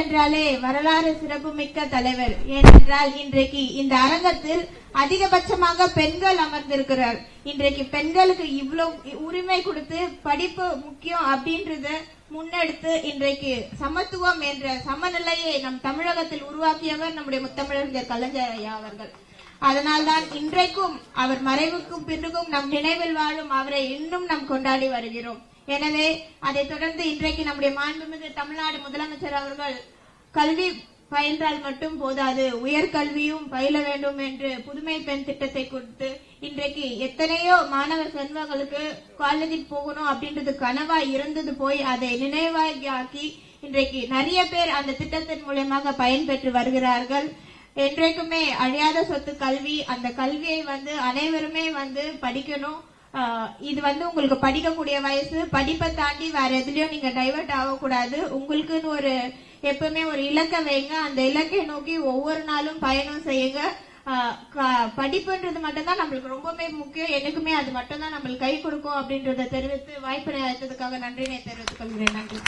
என்றாலே வரலாறு சிறப்புமிக்க தலைவர். ஏனென்றால் இன்றைக்கு இந்த அரங்கத்தில் அதிகபட்சமாக பெண்கள் அமர்ந்திருக்கிறார். இன்றைக்கு பெண்களுக்கு இவ்வளவு உரிமை கொடுத்து படிப்பு முக்கியம் அப்படின்றத முன்னெடுத்து இன்றைக்கு சமத்துவம் என்ற சமநிலையை நம் தமிழகத்தில் உருவாக்கியவர் நம்முடைய முத்தமிழர் கலைஞர் ஐயா அவர்கள். அதனால்தான் இன்றைக்கும் அவர் மறைவுக்கும் பின்னுக்கும் நம் நினைவில் வாழும் அவரை இன்னும் நாம் கொண்டாடி வருகிறோம். எனவே அதைத் தொடர்ந்து இன்றைக்கு நம்முடைய மாண்புமிகு தமிழ்நாடு முதலமைச்சர் அவர்கள் கல்வி பயின்றால் மட்டும் போதாது உயர்கல்வியும் பயில வேண்டும் என்று புதுமை பெண் திட்டத்தை கொடுத்து இன்றைக்கு எத்தனையோ மாணவர் செல்வங்களுக்கு காலேஜில் போகணும் அப்படின்றது கனவா இருந்தது போய் அதை நினைவாகியாக்கி இன்றைக்கு நிறைய பேர் அந்த திட்டத்தின் மூலயமாக பயன்பெற்று வருகிறார்கள். என்றைக்குமே அழியாத சொத்து கல்வி அந்த கல்வியை வந்து அனைவருமே வந்து படிக்கணும். இது வந்து உங்களுக்கு படிக்கக்கூடிய வயசு. படிப்பை தாண்டி வேற எதுலயும் நீங்க டைவர்ட் ஆகக்கூடாது. உங்களுக்குன்னு ஒரு எப்பவுமே ஒரு இலக்கை வைங்க. அந்த இலக்கை நோக்கி ஒவ்வொரு நாளும் பயணம் செய்யுங்க. படிப்புன்றது மட்டும்தான் நம்மளுக்கு ரொம்பவே முக்கியம். எனக்குமே அது மட்டும்தான் நம்மளுக்கு கை கொடுக்கும் அப்படின்றத தெரிவித்து வாய்ப்பு நேரத்துக்காக நன்றினை தெரிவித்துக் கொள்கிறேன். நன்றி.